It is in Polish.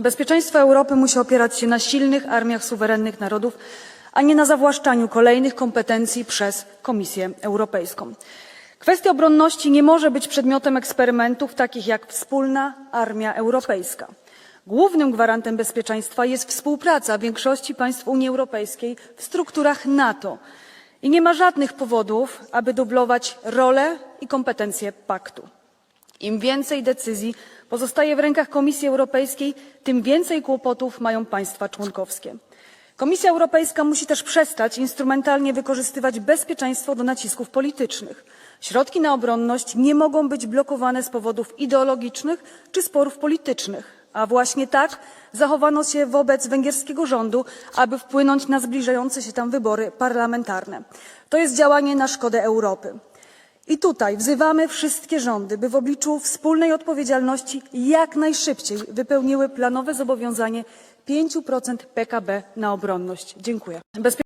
Bezpieczeństwo Europy musi opierać się na silnych armiach suwerennych narodów, a nie na zawłaszczaniu kolejnych kompetencji przez Komisję Europejską. Kwestia obronności nie może być przedmiotem eksperymentów takich jak wspólna armia europejska. Głównym gwarantem bezpieczeństwa jest współpraca większości państw Unii Europejskiej w strukturach NATO i nie ma żadnych powodów, aby dublować rolę i kompetencje paktu. Im więcej decyzji pozostaje w rękach Komisji Europejskiej, tym więcej kłopotów mają państwa członkowskie. Komisja Europejska musi też przestać instrumentalnie wykorzystywać bezpieczeństwo do nacisków politycznych. Środki na obronność nie mogą być blokowane z powodów ideologicznych czy sporów politycznych, a właśnie tak zachowano się wobec węgierskiego rządu, aby wpłynąć na zbliżające się tam wybory parlamentarne. To jest działanie na szkodę Europy. I tutaj wzywamy wszystkie rządy, by w obliczu wspólnej odpowiedzialności jak najszybciej wypełniły planowe zobowiązanie 5% PKB na obronność. Dziękuję.